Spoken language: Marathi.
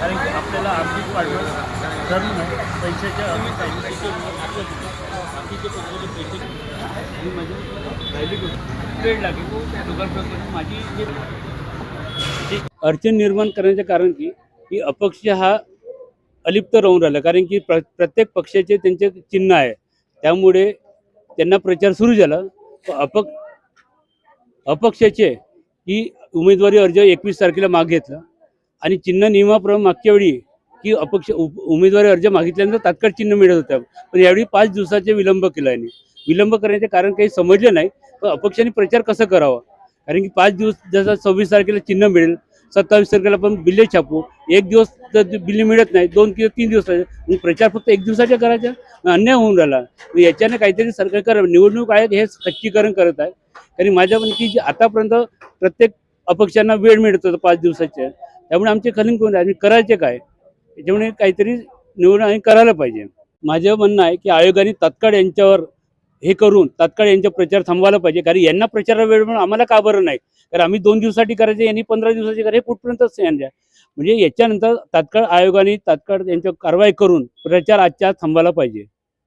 कारण की आपल्याला आर्थिक वाढवून धरून पैशाच्या बाकीचे पैसे पैसे आणि माझे राहिली वेळ लागेल दोघांपर्यंत माझी जे अडचण निर्माण करण्याचं कारण की की अपक्ष हा अलिप्त राहून राहिला. कारण की प्र प्रत्येक पक्षाचे त्यांचे चिन्ह आहे. त्यामुळे त्यांना प्रचार सुरू झाला. प- अपक अपक्षाचे की उमेदवारी अर्ज एकवीस तारखेला माग घेतला. आणि चिन्ह नियमाप्रमाणे मागच्या वेळी की अपक्ष उ- उमेदवारी अर्ज मागितल्यानंतर तात्काळ चिन्ह मिळत होतं. पण यावेळी पाच दिवसाचे विलंब केला यांनी. विलंब करण्याचे कारण काही समजलं नाही पण अपक्षाने प्रचार कसा करावा? कारण की पाच दिवस जसं सव्वीस तारखेला चिन्ह मिळेल सत्तावीस तारखेला पण बिल्ले छापू एक दिवस तर बिल्ले मिळत नाही दोन किंवा तीन दिवस मग प्रचार फक्त एक दिवसाच्या करायचा? अन्याय होऊन राहिला. मग याच्याने काहीतरी सरकार निवडणूक आयोग हे खच्चीकरण करत आहे. कारण माझ्या पण की जे आतापर्यंत प्रत्येक अपक्षांना वेळ मिळत होता पाच दिवसाच्या त्यामुळे आमचे खलिंग कोण आहे आणि करायचे काय? त्याच्यामुळे काहीतरी निवडणूक आम्ही करायला पाहिजे. माझं म्हणणं आहे की आयोगाने तात्काळ यांच्यावर हे करून तात्काळ यांचा प्रचार थांबवायला पाहिजे. कारण यांना प्रचारा वेळ म्हणून आम्हाला का बरं नाही? कारण आम्ही दोन दिवसासाठी करायचे यांनी पंधरा दिवसाची करायचे कुठपर्यंतच यांच्या म्हणजे याच्यानंतर तात्काळ आयोगाने तात्काळ यांच्यावर कारवाई करून प्रचार आजच्या थांबायला थांबवायला पाहिजे.